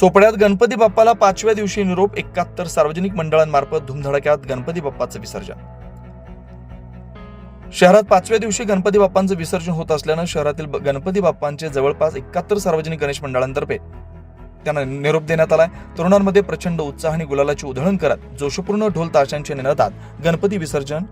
चोपड्यात गणपती बाप्पाला पाचव्या दिवशी निरोप एकाहत्तर सार्वजनिक मंडळांमार्फत धुमधडक्यात गणपती बाप्पाचं विसर्जन. शहरात पाचव्या दिवशी गणपती बाप्पांचं विसर्जन होत असल्यानं शहरातील गणपती बाप्पांचे जवळपास एकाहत्तर सार्वजनिक गणेश मंडळांतर्फे त्यांना निरोप देण्यात आलाय. तरुणांमध्ये प्रचंड उत्साह आणि गुलालाची उधळण करत जोशपूर्ण ढोल ताशांच्या निनादात गणपती विसर्जन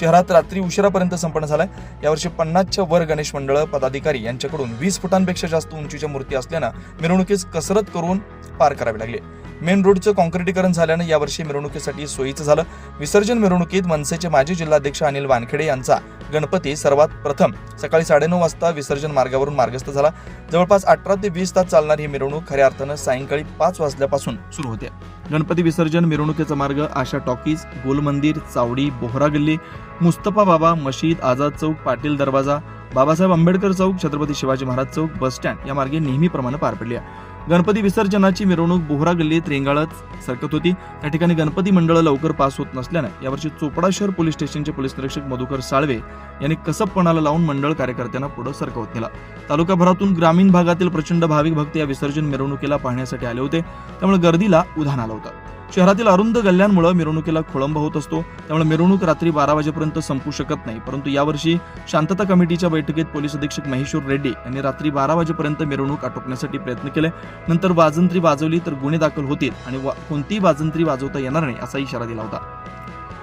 शहरात रात्री उशिरापर्यंत संपन्न झालाय. यावर्षी पन्नासच्या वर गणेश मंडळ पदाधिकारी यांच्याकडून वीस फुटांपेक्षा जास्त उंचीच्या मूर्ती असल्यानं मिरवणुकीस कसरत करून पार करावी लागली. मेन रोडचं कॉन्क्रिटीकरण झाल्यानं यावर्षी मिरवणुकीसाठी सोयीचं झालं. विसर्जन मिरवणुकीत मनसेचे माजी जिल्हाध्यक्ष अनिल वानखेडे यांचा गणपती सर्वात प्रथम सकाळी साडेनऊ वाजता विसर्जन मार्गावरून मार्गस्थ झाला. जवळपास अठरा ते वीस तास चालणारी ही मिरवणूक खऱ्या अर्थानं सायंकाळी पाच वाजल्यापासून सुरू होते. गणपती विसर्जन मिरवणुकीचा मार्ग आशा टॉकीज गोल मंदिर चावडी बोहरा गल्ली मुस्तफा बाबा मशीद आझाद चौक पाटील दरवाजा बाबासाहेब आंबेडकर चौक छत्रपती शिवाजी महाराज चौक बस स्टँड या मार्गे नेहमीप्रमाणे पार पडली आहे. गणपती विसर्जनाची मिरवणूक बोहरा गल्लीत रेंगाळत सरकत होती. त्या ठिकाणी गणपती मंडळ लवकर पास होत नसल्यानं यावर्षी चोपडा शहर पोलीस स्टेशनचे पोलीस निरीक्षक मधुकर साळवे यांनी कसबपणाला लावून मंडळ कार्यकर्त्यांना पुढे सरकवत नेला. तालुकाभरातून ग्रामीण भागातील प्रचंड भाविक भक्त या विसर्जन मिरवणुकीला पाहण्यासाठी आले होते. त्यामुळे गर्दीला उधाण आलं होतं. शहरातील अरुंद गल्ल्यांमुळे मिरवणुकीला खोळंब होत असतो. त्यामुळे मिरवणूक रात्री बारा वाजेपर्यंत संपू शकत नाही. परंतु यावर्षी शांतता कमिटीच्या बैठकीत पोलीस अधीक्षक महेश्वर रेड्डी यांनी रात्री बारा वाजेपर्यंत मिरवणूक आटोपण्यासाठी प्रयत्न केले. नंतर वाजंत्री वाजवली तर गुन्हे दाखल होतील आणि वा- कोणतीही वाजंत्री वाजवता येणार नाही असा इशारा दिला होता.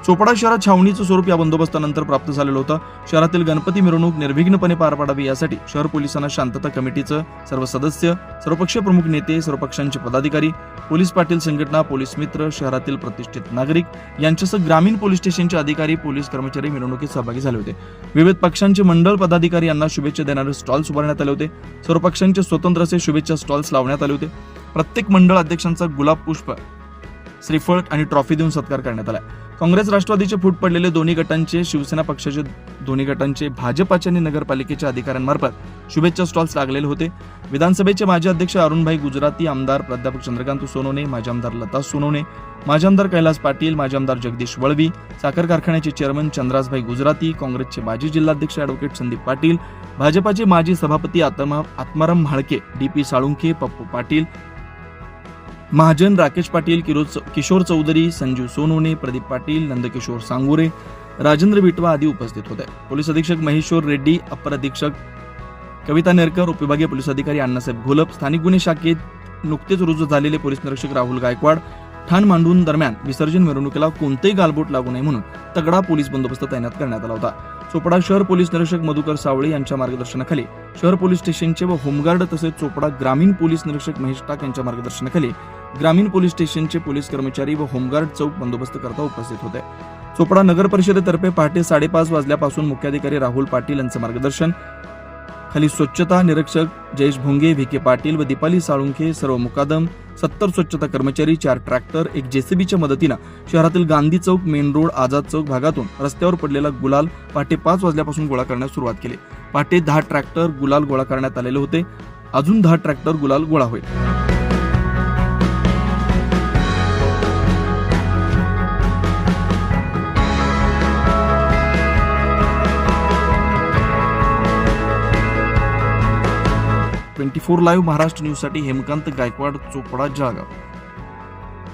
चोपडा शहरात छावणीचं स्वरूप या बंदोबस्तानंतर प्राप्त झालेलं होतं. शहरातील गणपती मिरवणूक निर्विघ्नपणे पार पाडावी यासाठी शहर पोलिसांना शांतता कमिटीचं सर्व सदस्य सर्वपक्षीय प्रमुख नेते सर्व पक्षांचे पदाधिकारी पोलीस पाटील संघटना पोलीस मित्र शहरातील प्रतिष्ठित नागरिक यांच्यासह ग्रामीण पोलीस स्टेशनचे अधिकारी पोलीस कर्मचारी मिरवणुकीत सहभागी झाले होते. विविध पक्षांचे मंडळ पदाधिकारी यांना शुभेच्छा देणारे स्टॉल्स उभारण्यात आले होते. सर्व पक्षांचे स्वतंत्र असे शुभेच्छा स्टॉल्स लावण्यात आले होते. प्रत्येक मंडळ अध्यक्षांचा गुलाब पुष्प श्रीफळ आणि ट्रॉफी देऊन सत्कार करण्यात आला. काँग्रेस राष्ट्रवादीचे फूट पडलेले दोन्ही गटांचे शिवसेना पक्षाचे दोन्ही गटांचे भाजपाचे आणि नगरपालिकेच्या अधिकाऱ्यांमार्फत शुभेच्छा स्टॉल्स लागलेले होते. विधानसभेचे माजी अध्यक्ष अरुणभाई गुजराती आमदार प्राध्यापक चंद्रकांत सोनवणे माजी आमदार लता सोनवणे माजी आमदार कैलास पाटील माजी आमदार जगदीश वळवी साखर कारखान्याचे चेअरमन चंद्रासभाई गुजराती काँग्रेसचे माजी जिल्हाध्यक्ष अॅडव्होकेट संदीप पाटील भाजपाचे माजी सभापती आत्मा आत्माराम म्हाळके डी पी साळुंखे पप्पू पाटील महाजन राकेश पाटील किरोज किशोर चौधरी संजीव सोनवणे प्रदीप पाटील नंदकिशोर सांगुरे राजेंद्र बिटवा आदी उपस्थित होते. पोलीस अधीक्षक महेश्वर रेड्डी अपर अधीक्षक कविता नेरकर उपविभागीय पोलीस अधिकारी अण्णासाहेब घोलप स्थानिक गुन्हे शाखेत नुकतेच रुजू झालेले पोलीस निरीक्षक राहुल गायकवाड ठाण मांडून दरम्यान विसर्जन मिरवणुकीला कोणतेही गालबोट लागू नये म्हणून तगडा पोलीस बंदोबस्त तैनात करण्यात आला होता. चोपडा शहर पोलीस निरीक्षक मधुकर सावळे यांच्या मार्गदर्शनाखाली शहर पोलीस स्टेशनचे व होमगार्ड तसेच चोपडा ग्रामीण पोलीस निरीक्षक महेश टाक यांच्या मार्गदर्शनाखाली ग्रामीण पोलीस स्टेशनचे पोलीस कर्मचारी व होमगार्ड चौक बंदोबस्त करता उपस्थित होते. चोपडा नगर परिषदेतर्फे पहाटे साडेपाच वाजल्यापासून मुख्याधिकारी राहुल पाटील यांचं मार्गदर्शन. खाली स्वच्छता निरीक्षक जयेश भोंगे व्ही के पाटील व दीपाली साळुंखे सर्व मुकादम सत्तर स्वच्छता कर्मचारी चार ट्रॅक्टर एक जेसीबीच्या मदतीनं शहरातील गांधी चौक मेन रोड आझाद चौक भागातून रस्त्यावर पडलेला गुलाल पहाटे पाच वाजल्यापासून गोळा करण्यास सुरुवात केली. पहाटे दहा ट्रॅक्टर गुलाल गोळा करण्यात आलेले होते. अजून दहा ट्रॅक्टर गुलाल गोळा होईल. ट्वेंटी फोर लाईव्ह महाराष्ट्र न्यूजसाठी हेमकांत गायकवाड चोपडा जळगाव.